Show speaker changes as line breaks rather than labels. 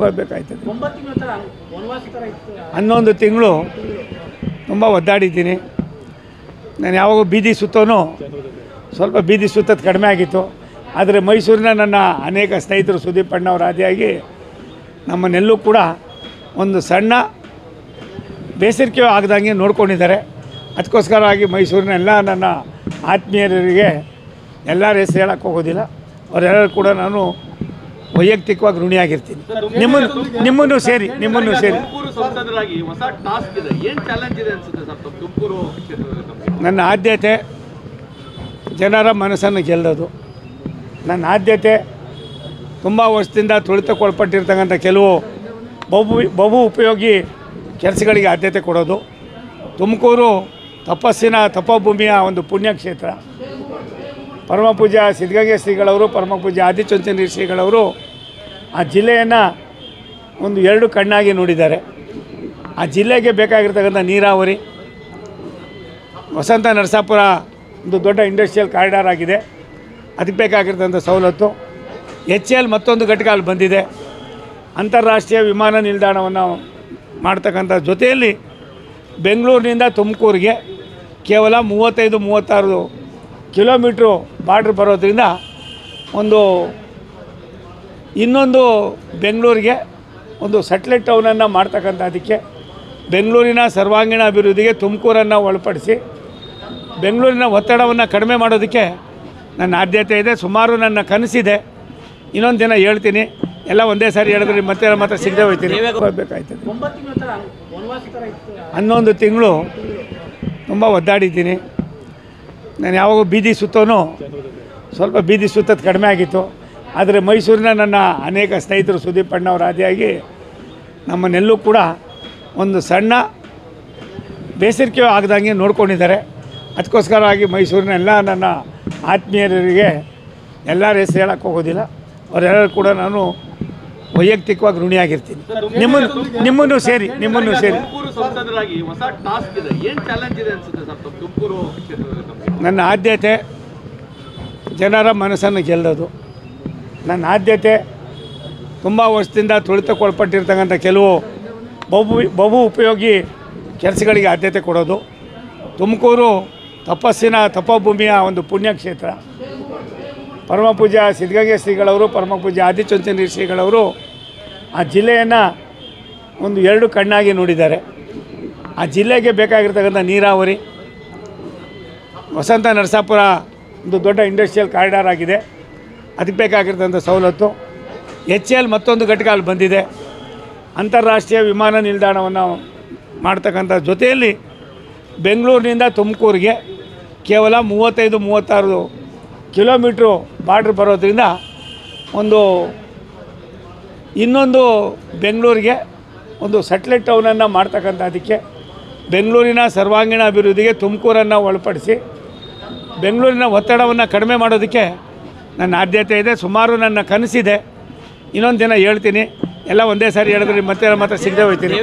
ಇತ್ತು.
ಹನ್ನೊಂದು ತಿಂಗಳು ತುಂಬ ಒದ್ದಾಡಿದ್ದೀನಿ. ನಾನು ಯಾವಾಗ ಬೀದಿ ಸುತ್ತೋನು ಸ್ವಲ್ಪ ಬೀದಿ ಸುತ್ತೋದು ಕಡಿಮೆ ಆಗಿತ್ತು. ಆದರೆ ಮೈಸೂರಿನ ನನ್ನ ಅನೇಕ ಸ್ನೇಹಿತರು ಸುದೀಪ್ ಅಣ್ಣವ್ರ ಆದಿಯಾಗಿ ನಮ್ಮನ್ನೆಲ್ಲೂ ಕೂಡ ಒಂದು ಸಣ್ಣ ಬೇಸರಿಕೆ ಆಗದಂಗೆ ನೋಡ್ಕೊಂಡಿದ್ದಾರೆ. ಅದಕ್ಕೋಸ್ಕರವಾಗಿ ಮೈಸೂರಿನ ಎಲ್ಲ ನನ್ನ ಆತ್ಮೀಯರಿಗೆ ಎಲ್ಲರ ಹೆಸರು ಹೇಳೋಕ್ಕೋಗೋದಿಲ್ಲ ಅವರೆಲ್ಲರೂ ಕೂಡ ನಾನು ವೈಯಕ್ತಿಕವಾಗಿ ಋಣಿಯಾಗಿರ್ತೀನಿ. ನಿಮ್ಮನ್ನು ನಿಮ್ಮನ್ನು ಸೇರಿ ನಿಮ್ಮನ್ನು ಸೇರಿ. ನನ್ನ ಆದ್ಯತೆ ಜನರ ಮನಸ್ಸನ್ನು ಗೆಲ್ಲೋದು. ನನ್ನ ಆದ್ಯತೆ ತುಂಬ ವರ್ಷದಿಂದ ತುಳಿತಕ್ಕೊಳ್ಪಟ್ಟಿರ್ತಕ್ಕಂಥ ಕೆಲವು ಬಹು ಬಹು ಉಪಯೋಗಿ ಕೆಲಸಗಳಿಗೆ ಆದ್ಯತೆ ಕೊಡೋದು. ತುಮಕೂರು ತಪಸ್ಸಿನ ತಪಭೂಮಿಯ ಒಂದು ಪುಣ್ಯಕ್ಷೇತ್ರ. ಪರಮ ಪೂಜ್ಯ ಸಿದ್ಧಗಂಗೆ ಶ್ರೀಗಳವರು ಪರಮ ಪೂಜ್ಯ ಆದಿಚುಂಚನ ಶ್ರೀಗಳವರು ಆ ಜಿಲ್ಲೆಯನ್ನು ಒಂದು ಎರಡು ಕಣ್ಣಾಗಿ ನೋಡಿದ್ದಾರೆ. ಆ ಜಿಲ್ಲೆಗೆ ಬೇಕಾಗಿರ್ತಕ್ಕಂಥ ನೀರಾವರಿ, ವಸಂತ ನರಸಾಪುರ ಒಂದು ದೊಡ್ಡ ಇಂಡಸ್ಟ್ರಿಯಲ್ ಕಾರಿಡಾರ್ ಆಗಿದೆ. ಅದಕ್ಕೆ ಬೇಕಾಗಿರ್ತಕ್ಕಂಥ ಸವಲತ್ತು. ಎಚ್ ಎಲ್ ಮತ್ತೊಂದು ಘಟಕ ಅಲ್ಲಿ ಬಂದಿದೆ. ಅಂತಾರಾಷ್ಟ್ರೀಯ ವಿಮಾನ ನಿಲ್ದಾಣವನ್ನು ಮಾಡ್ತಕ್ಕಂಥ ಜೊತೆಯಲ್ಲಿ ಬೆಂಗಳೂರಿನಿಂದ ತುಮಕೂರಿಗೆ ಕೇವಲ ಮೂವತ್ತೈದು, ಮೂವತ್ತಾರು ಕಿಲೋಮೀಟ್ರು ಬಾರ್ಡ್ರ್ ಬರೋದ್ರಿಂದ ಒಂದು ಇನ್ನೊಂದು ಬೆಂಗಳೂರಿಗೆ ಒಂದು ಸೆಟ್ಲೆಟ್ ಟೌನನ್ನು ಮಾಡ್ತಕ್ಕಂಥ ಅದಕ್ಕೆ ಬೆಂಗಳೂರಿನ ಸರ್ವಾಂಗೀಣ ಅಭಿವೃದ್ಧಿಗೆ ತುಮಕೂರನ್ನು ಒಳಪಡಿಸಿ ಬೆಂಗಳೂರಿನ ಒತ್ತಡವನ್ನು ಕಡಿಮೆ ಮಾಡೋದಕ್ಕೆ ನನ್ನ ಆದ್ಯತೆ ಇದೆ. ಸುಮಾರು ನನ್ನ ಕನಸಿದೆ. ಇನ್ನೊಂದು ದಿನ ಹೇಳ್ತೀನಿ. ಎಲ್ಲ ಒಂದೇ ಸಾರಿ ಹೇಳಿದ್ರೆ ಮತ್ತೆ ಮತ್ತೆ ಸಿದ್ಧ ಹೋಗ್ತೀನಿ. ಹೋಗ್ಬೇಕಾಯ್ತದೆ ಹನ್ನೊಂದು ತಿಂಗಳು ತುಂಬ ಒದ್ದಾಡಿದ್ದೀನಿ. ನಾನು ಯಾವಾಗ ಬೀದಿ ಸುತ್ತೋನು ಸ್ವಲ್ಪ ಬೀದಿ ಸುತ್ತೋದು ಕಡಿಮೆ ಆಗಿತ್ತು. ಆದರೆ ಮೈಸೂರಿನ ನನ್ನ ಅನೇಕ ಸ್ನೇಹಿತರು ಸುದೀಪ್ ಅಣ್ಣವ್ರ ಆದಿಯಾಗಿ ನಮ್ಮನ್ನೆಲ್ಲೂ ಕೂಡ ಒಂದು ಸಣ್ಣ ಬೇಸರಿಕೆ ಆಗದಂಗೆ ನೋಡ್ಕೊಂಡಿದ್ದಾರೆ. ಅದಕ್ಕೋಸ್ಕರವಾಗಿ ಮೈಸೂರಿನ ಎಲ್ಲ ನನ್ನ ಆತ್ಮೀಯರಿಗೆ ಎಲ್ಲರ ಹೆಸರು ಹೇಳೋಕ್ಕೋಗೋದಿಲ್ಲ ಅವರೆಲ್ಲರೂ ಕೂಡ ನಾನು ವೈಯಕ್ತಿಕವಾಗಿ ಋಣಿಯಾಗಿರ್ತೀನಿ. ನಿಮ್ಮನ್ನು ನಿಮ್ಮನ್ನು ಸೇರಿ ನಿಮ್ಮನ್ನು ಸೇರಿ. ನನ್ನ ಆದ್ಯತೆ ಜನರ ಮನಸ್ಸನ್ನು ಗೆಲ್ಲೋದು. ನನ್ನ ಆದ್ಯತೆ ತುಂಬ ವರ್ಷದಿಂದ ತುಳಿತಕ್ಕೊಳ್ಪಟ್ಟಿರ್ತಕ್ಕಂಥ ಕೆಲವು ಬಹು ಬಹು ಉಪಯೋಗಿ ಕೆಲಸಗಳಿಗೆ ಆದ್ಯತೆ ಕೊಡೋದು. ತುಮಕೂರು ತಪಸ್ಸಿನ ತಪಭೂಮಿಯ ಒಂದು ಪುಣ್ಯಕ್ಷೇತ್ರ. ಪರಮ ಪೂಜ್ಯ ಸಿದ್ಧಗಂಗೆ ಶ್ರೀಗಳವರು ಪರಮ ಪೂಜ್ಯ ಆದಿಚುಂಚನ ಶ್ರೀಗಳವರು ಆ ಜಿಲ್ಲೆಯನ್ನು ಒಂದು ಎರಡು ಕಣ್ಣಾಗಿ ನೋಡಿದ್ದಾರೆ. ಆ ಜಿಲ್ಲೆಗೆ ಬೇಕಾಗಿರ್ತಕ್ಕಂಥ ನೀರಾವರಿ, ವಸಂತ ನರಸಾಪುರ ಒಂದು ದೊಡ್ಡ ಇಂಡಸ್ಟ್ರಿಯಲ್ ಕಾರಿಡಾರ್ ಆಗಿದೆ. ಅದಕ್ಕೆ ಬೇಕಾಗಿರ್ತಕ್ಕಂಥ ಸವಲತ್ತು. ಎಚ್ ಎಲ್ ಮತ್ತೊಂದು ಘಟಕ ಅಲ್ಲಿ ಬಂದಿದೆ. ಅಂತಾರಾಷ್ಟ್ರೀಯ ವಿಮಾನ ನಿಲ್ದಾಣವನ್ನು ಮಾಡ್ತಕ್ಕಂಥ ಜೊತೆಯಲ್ಲಿ ಬೆಂಗಳೂರಿನಿಂದ ತುಮಕೂರಿಗೆ ಕೇವಲ ಮೂವತ್ತೈದು, ಮೂವತ್ತಾರು ಕಿಲೋಮೀಟ್ರು ಬಾರ್ಡ್ರ್ ಬರೋದ್ರಿಂದ ಒಂದು ಇನ್ನೊಂದು ಬೆಂಗಳೂರಿಗೆ ಒಂದು ಸೆಟ್ಲೆಟ್ ಟೌನನ್ನು ಮಾಡ್ತಕ್ಕಂಥ ಅದಕ್ಕೆ ಬೆಂಗಳೂರಿನ ಸರ್ವಾಂಗೀಣ ಅಭಿವೃದ್ಧಿಗೆ ತುಮಕೂರನ್ನು ಒಳಪಡಿಸಿ ಬೆಂಗಳೂರಿನ ಒತ್ತಡವನ್ನು ಕಡಿಮೆ ಮಾಡೋದಕ್ಕೆ ನನ್ನ ಆದ್ಯತೆ ಇದೆ. ಸುಮಾರು ನನ್ನ ಕನಸಿದೆ. ಇನ್ನೊಂದು ದಿನ ಹೇಳ್ತೀನಿ. ಎಲ್ಲ ಒಂದೇ ಸಾರಿ ಹೇಳಿದ್ರೆ ಮತ್ತೆ ಮಾತ್ರ ಸಿಗದೆ ಹೋಗ್ತೀನಿ.